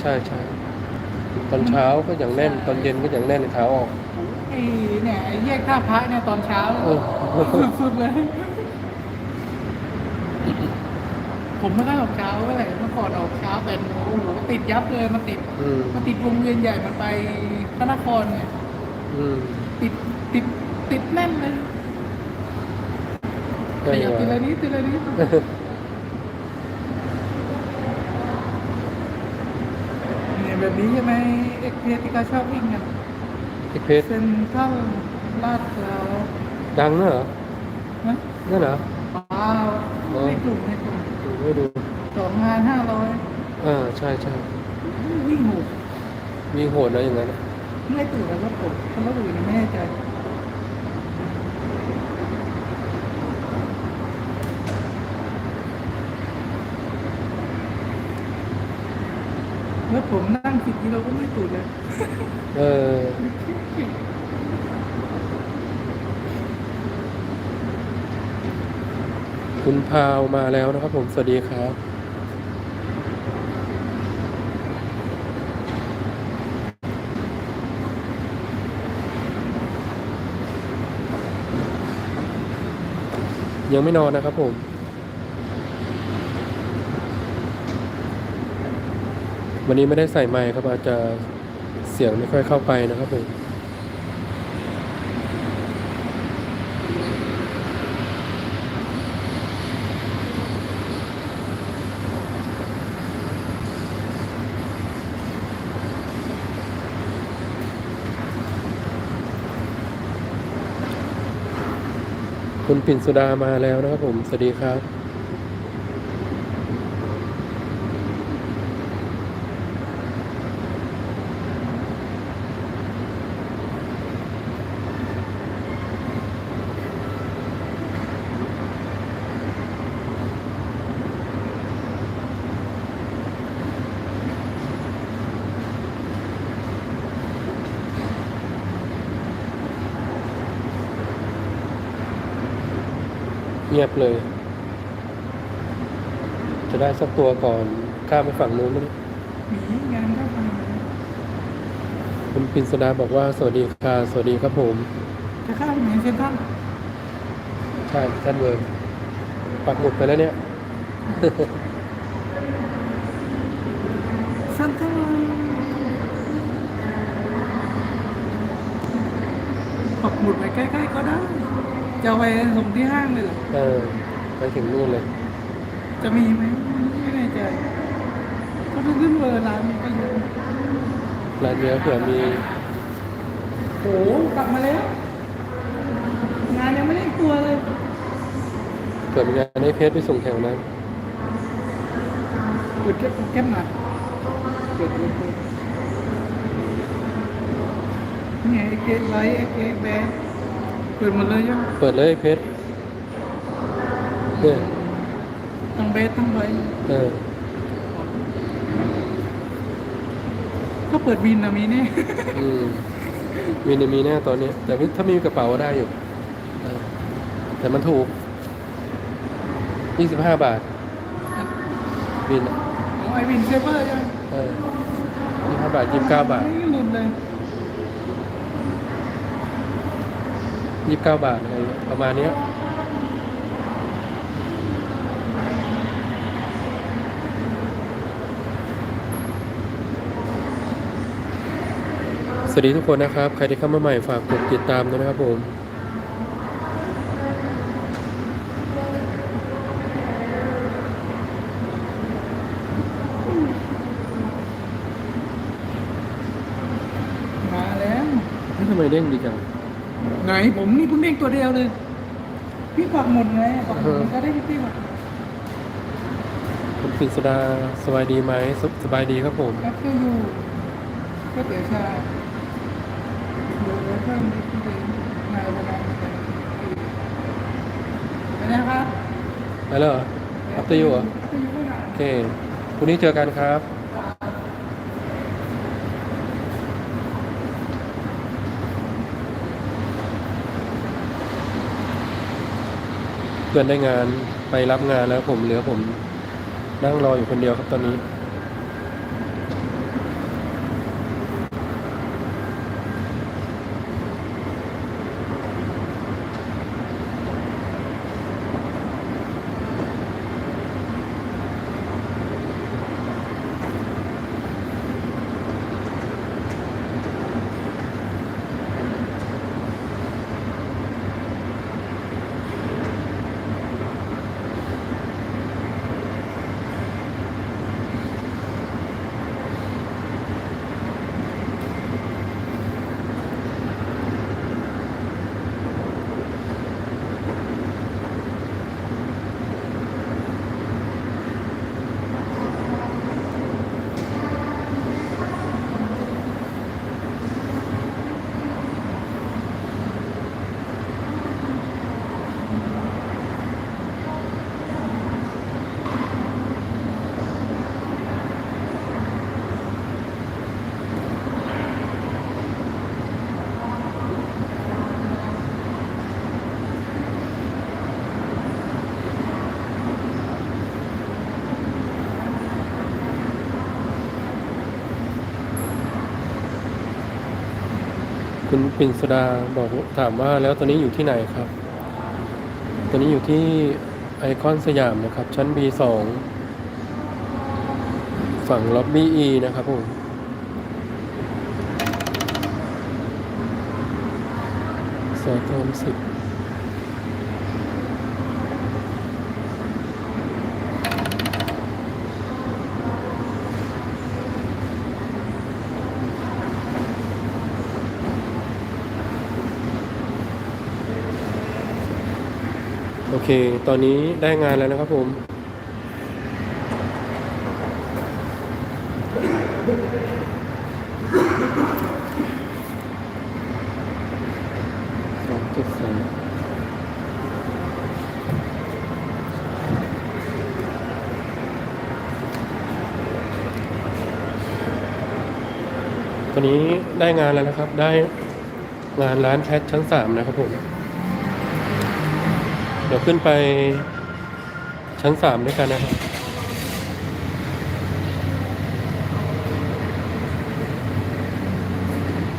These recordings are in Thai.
ใช่ใช่ตอนเช้าก็อย่างแน่นตอนเย็นก็อย่างแน่นขาออกไอ้เนี่ยไอ้แยกท่าพระเนี่ยตอนเช้าเออสุดๆเลย ผมไม่ได้ออกเช้าเมื่อไหร่เมื่อก่อนออกเช้าแต่โอ้โหติดยับเลยมันติดอืมมันติดวงเวียนใหญ่มันไปพระนครเนี่ยอืมติดติดติดแน่นเลยขก็ยับทีละนิดทีละนิดเนี่ย แบบนี้ใช่ไหมเอ็กเพสที่เขาชอบวิ่งกันพิเพชรเซ็นทรัลลาดพร้าวดังนะเหรอนะนั่นเหรอเปล่าในกลุ่มในกลุ่มดูไม่ดูสองงานห้าร้อยอ่าใช่ใช่วิ่งหมูมีโหดนะอย่างนั้นอะไม่ตื่นแล้วก็ปลุกเพราะว่าอื่นไม่แน่ใจแล้วผม นั่งสิบกิโลก็ไม่ตื่นเลยเออคุณพาวมาแล้วนะครับผม สวัสดีครับ ยังไม่นอนนะครับผม วันนี้ไม่ได้ใส่ไมค์ครับอาจจะเสียงไม่ค่อยเข้าไปนะครับผมคุณปิ่นสุดามาแล้วนะครับผม สวัสดีครับ งียบเลย จะได้สักตัวก่อนข้ามไปฝั่งนู้นไหมเนี่ยหมีงานก็ทคุณปิ่นสุดาบอกว่าสวัสดีค่ะ สวัสดีครับผมำจะเข้าไหนเซ็นทรัลใช่ท่านเวิร์ปักหมุดไปแล้วเนี่ยเซ็นทรัลปักหมุดไปใกล้ๆก็ได้ จะเอาไปส่งที่ห้างเลยเหรอเออ ไปถึงนู่นเลย จะมีไหมไม่แน่ใจก็ต้องขึ้นเบอร์ร้านมันก็เยอะร้านเยอะเผื่อมีโอ้โหกลับมาแล้ว งานยังไม่ได้ตัวเลยเผื่อมีงานให้เพชรไปส่งแถวนั้นเปิดเก็บเก็บหน่อยเปิดเปิดเปิดนี่ไงเอ็กเไลท์เอ็กเอ็กแบน เปิดหมดเลยยังเปิดเลยเพชรเนี่ยทั้งเบสทั้งไลท์เออก็เปิดวินนะมีนี่อืมมีในมีแน่ตอนนี้ แต่ถ้ามีกระเป๋าก็ได้อยู่เออแต่มันถูกยี่สิบห้าบาทบินอะของไอวินเซเบอร์ยังเออยี่ห้าบาทยี่สิบเก้าบาท ไม่หลุดเลย ยี่สิบเก้าบาทอะไรเงี้ยประมาณเนี้ยสวัสดีทุกคนนะครับ ใครที่เข้ามาใหม่ฝากกดติดตามด้วยนะครับผมมาแล้วนี่ทำไมเด้งดีจัง ไหนผมนี่เพิ่งเด้งตัวเดียวเลย พี่ปักหมดไงปักหมดมันก็ได้พี่ปักคุณปิ่นสุดาสบายดีไหมสสบายดีครับผมแอปเปิลยูก็เดี๋ยวชาเดี๋ยวเดี๋ยวเพิ่มนิดนึงนายประมาณไปนะครับไปแล้วเหรออัปเตอร์ยูเหรอไปอยู่ข้างหลังโอเคพรุ่งนี้เจอกันครับ เพื่อนได้งานไปรับงานแล้วผมเหลือผมนั่งรออยู่คนเดียวครับตอนนี้ คุณปิ่นสดาบอกถามว่าแล้วตอนนี้อยู่ที่ไหนครับ ตอนนี้อยู่ที่ไอคอนสยามนะครับ ชั้น B2 ฝั่งล็อบบี้ E นะครับผมสอทอมสิบ เค ตอนนี้ได้งานแล้วนะครับผมสองจุดสามตอนนี้ได้งานแล้วนะครับ ได้งานร้านแพทชั้นสามนะครับผม เดี๋ยวขึ้นไปชั้นสามด้วยกันนะครับ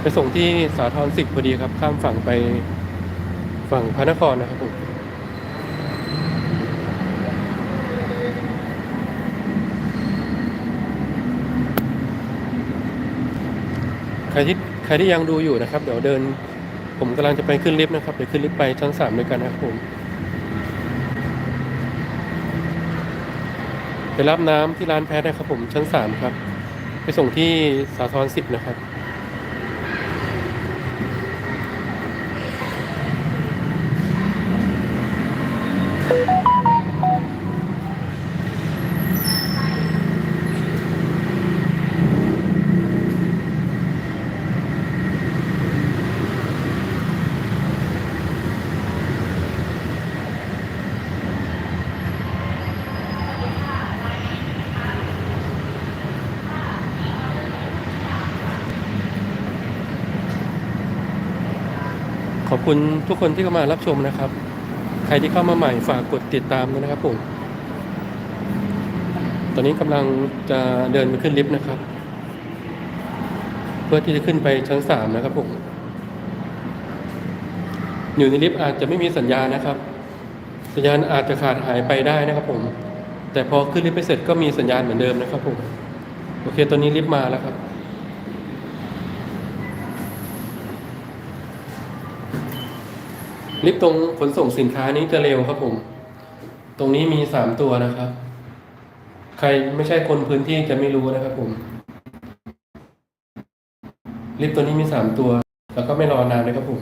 ไปส่งที่สาทรสิบพอดีครับ ข้ามฝั่งไปฝั่งพระนครนะครับผมใครที่ใครที่ยังดูอยู่นะครับ เดี๋ยวเดิน ผมกำลังจะไปขึ้นลิฟต์นะครับเดี๋ยวขึ้นลิฟต์ไปชั้นสามด้วยกันนะครับผม ไปรับน้ำที่ร้านแพทนะครับผมชั้นสามครับ ไปส่งที่สาทรสิบนะครับ คุณทุกคนที่เข้ามารับชมนะครับ ใครที่เข้ามาใหม่ฝากกดติดตามด้วยนะครับผมตอนนี้กำลังจะเดินไปขึ้นลิฟต์นะครับ เพื่อที่จะขึ้นไปชั้นสามนะครับผมอยู่ในลิฟต์อาจจะไม่มีสัญญาณนะครับ สัญญาณอาจจะขาดหายไปได้นะครับผมแต่พอขึ้นลิฟต์ไปเสร็จก็มีสัญญาณเหมือนเดิมนะครับผมโอเคตอนนี้ลิฟต์มาแล้วครับ ลิฟต์ตรงขนส่งสินค้านี้จะเร็วครับผม ตรงนี้มีสามตัวนะครับ ใครไม่ใช่คนพื้นที่จะไม่รู้นะครับผม ลิฟต์ตัวนี้มีสามตัว แล้วก็ไม่รอนานเลยครับผม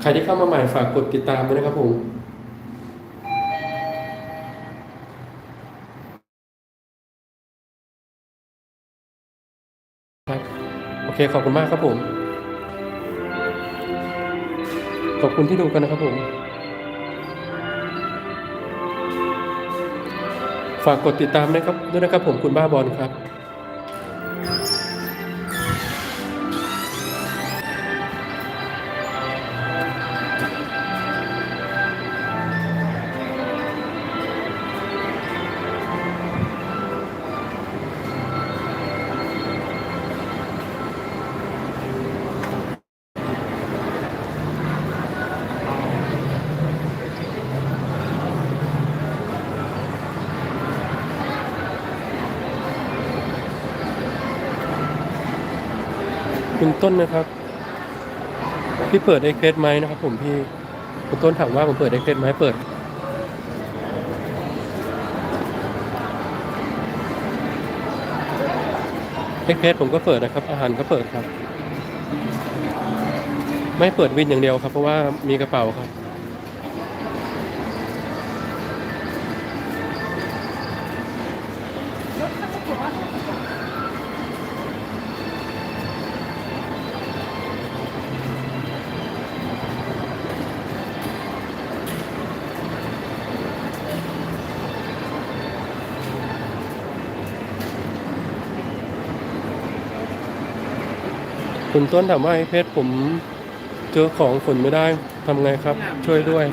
ใครที่เข้ามาใหม่ฝากกดติดตามด้วยนะครับผม เคขอบคุณมากครับผม ขอบคุณที่ดูกันนะครับผม ฝากกดติดตามนะครับด้วยนะครับผมคุณบ้าบอลครับ คุณต้นนะครับ พี่เปิดไอเคสไหมนะครับ ผมพี่คุณต้นถามว่าผมเปิดไอเคสไหมเปิดไอเคสผมก็เปิดนะครับ อาหารก็เปิดครับ ไม่เปิดวินอย่างเดียวครับ เพราะว่ามีกระเป๋าครับ คุณต้นถามว่าไอเพชรผมเจอของฝนไม่ได้ทำไงครับ ช่วยด้วย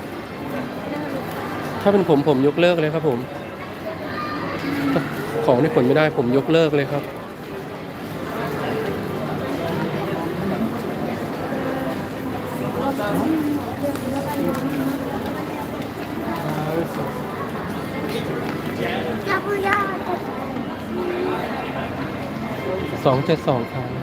ถ้าเป็นผมผมยกเลิกเลยครับ ผม ของที่ฝนไม่ได้ผมยกเลิกเลยครับสองเจ็ดสองครับ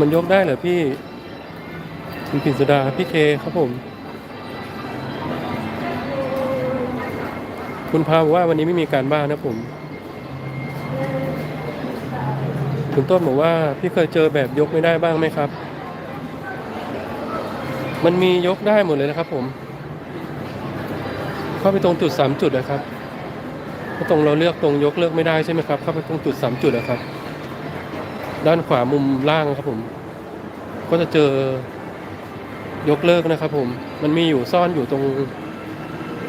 มันยกได้เหรอพี่คุณปิ่นสุดาพี่เคครับผม คุณพาบอกว่าวันนี้ไม่มีการบ้านนะผม คุณต้นบอกว่าพี่เคยเจอแบบยกไม่ได้บ้างไหมครับ มันมียกได้หมดเลยนะครับ ผม เข้าไปตรงจุดสามจุดนะครับก็ตรงเราเลือกตรงยกเลือกไม่ได้ใช่ไหมครับ เข้าไปตรงจุดสามจุดนะครับ ด้านขวามุมล่างครับผม ก็จะเจอยกเลิกนะครับ ผม มันมีอยู่ซ่อนอยู่ตรง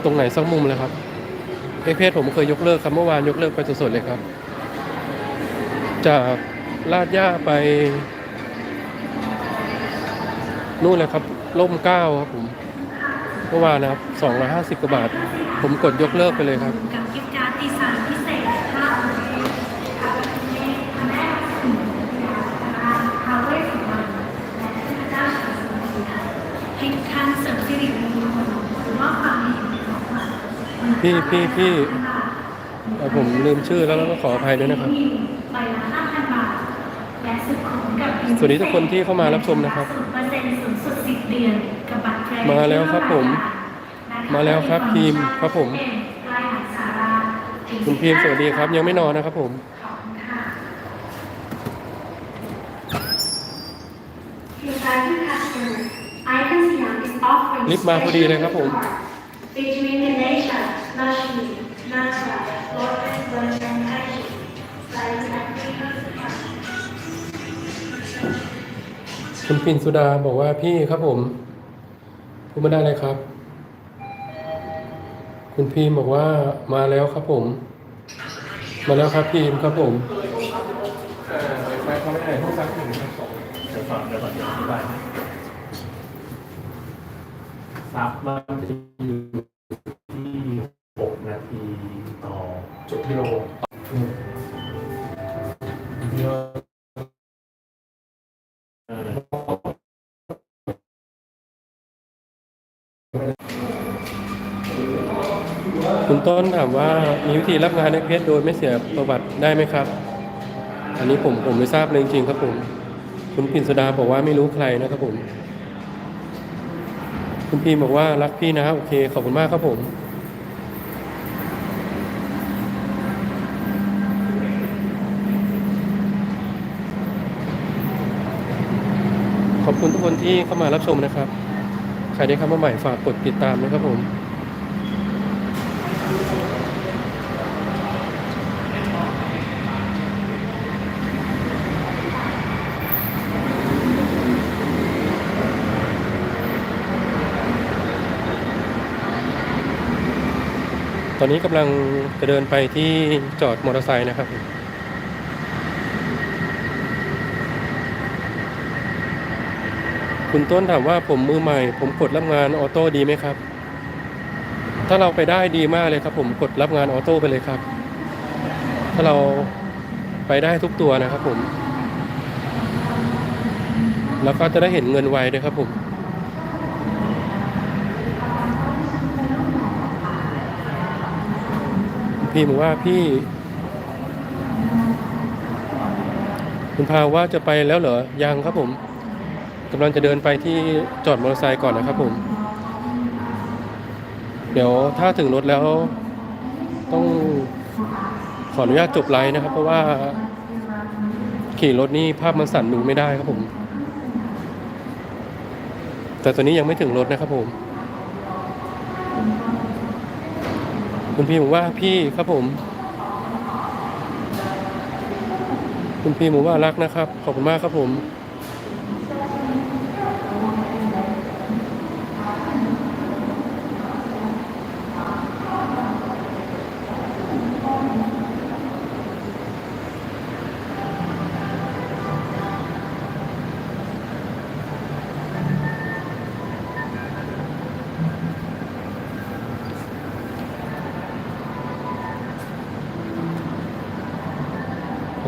ตรงไหนสักมุมเลยครับเอเพจผมเคยยกเลิกครับเมื่อวานยกเลิกไปสดๆเลยครับ จากลาดย่าไป นู่นเลยครับล่มเก้าครับผมเมื่อวานนะครับสองร้อยห้าสิบกว่าบาท ผมกดยกเลิกไปเลยครับ กับกิฟต์การ์ดดีไซน์พิเศษค่ะพาวเวอร์ของมันและเทพเจ้าชาวสมุทรให้ทุกท่านเสริมสิริมงคลหรือว่าความเห็นของขวัญ พี่พี่พี่เอ่อผมลืมชื่อแล้วแล้วก็ขออภัยด้วยนะครับใบละ5,000บาทและสุดคุ้มกับสวัสดีทุกคนที่เข้ามารับชมนะครับศูนย์เปอร์เซ็นต์สูงสุด10เดือนกับบัตรเครดิตมาแล้วครับผมนะคะมาแล้วครับพิมพ์ครับผมใกล้หาดสาราถึงคุณพิมพ์สวัสดีครับ ยังไม่นอนนะครับผมขอบคุณค่ะ Dear valued customers, Icon Siam is offering ลิฟต์มาพี่ครับผม featuring Ganesha, Lakshmi, Natra, Lotus, Ganesha, and Kashi. Slides and flavors. คุณปิ่นสุดาบอกว่าพี่ครับผมพูดมาได้เลยครับ คุณพีมบอกว่ามาแล้วครับผม มาแล้วครับพีมครับผมไปเขาไม่ได้ห้องซักถึงครับสองเดี๋ยวฟังเดี๋ยวก่อนเดี๋ยวอธิบายให้ซับมัน คุณต้นถามว่ามีวิธีรับงานในเพจโดยไม่เสียประวัติได้ไหมครับ อันนี้ผมผมไม่ทราบเลยจริงๆครับผม คุณปิ่นสดาบอกว่าไม่รู้ใครนะครับผม คุณพีมบอกว่ารักพี่นะโอเคขอบคุณมากครับผมขอบคุณทุกคนที่เข้ามารับชมนะครับ รได้เข้ามาใหม่ฝากกดติดตามนะครับผมตอนนี้กำลังจะเดินไปที่จอดมอเตอร์ไซค์นะครับ คุณต้นถามว่าผมมือใหม่ ผมกดรับงานออโต้ดีไหมครับ ถ้าเราไปได้ดีมากเลยครับ ผมกดรับงานออโต้ไปเลยครับ ถ้าเราไปได้ทุกตัวนะครับผมแล้วก็จะได้เห็นเงินไวด้วยครับผม พี่บอกว่าพี่ คุณพาว่าจะไปแล้วเหรอ ยังครับผม กำลังจะเดินไปที่จอดมอเตอร์ไซค์ก่อนนะครับผม เดี๋ยวถ้าถึงรถแล้ว ต้องขออนุญาตจบไลน์นะครับ เพราะว่า ขี่รถนี่ภาพมันสั่นดูไม่ได้ครับผม แต่ตอนนี้ยังไม่ถึงรถนะครับผม คุณพี่บอกว่าพี่ครับผม คุณพี่บอกว่ารักนะครับ ขอบคุณมากครับผม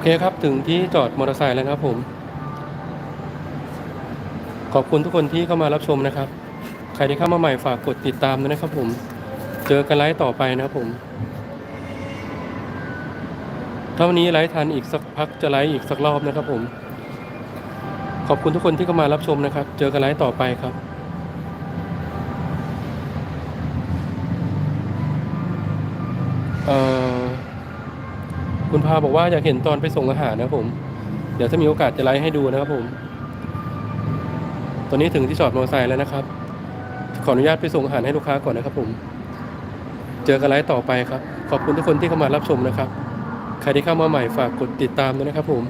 เคครับถึงที่จอดมอเตอร์ไซค์แล้วนะครับผม ขอบคุณทุกคนที่เข้ามารับชมนะครับ ใครที่เข้ามาใหม่ฝากกดติดตามด้วยนะครับผม เจอกันไลฟ์ต่อไปนะครับผม ถ้าวันนี้ไลฟ์ทันอีกสักพักจะไลฟ์อีกสักรอบนะครับผม ขอบคุณทุกคนที่เข้ามารับชมนะครับ เจอกันไลฟ์ต่อไปครับเอ่อ คุณพาบอกว่าอยากเห็นตอนไปส่งอาหารนะผม เดี๋ยวถ้ามีโอกาสจะไลฟ์ให้ดูนะครับผม ตอนนี้ถึงที่จอดมอเตอร์ไซค์แล้วนะครับ ขออนุญาตไปส่งอาหารให้ลูกค้าก่อนนะครับผม เจอกันไลฟ์ต่อไปครับ ขอบคุณทุกคนที่เข้ามารับชมนะครับ ใครที่เข้ามาใหม่ฝากกดติดตามด้วยนะครับผม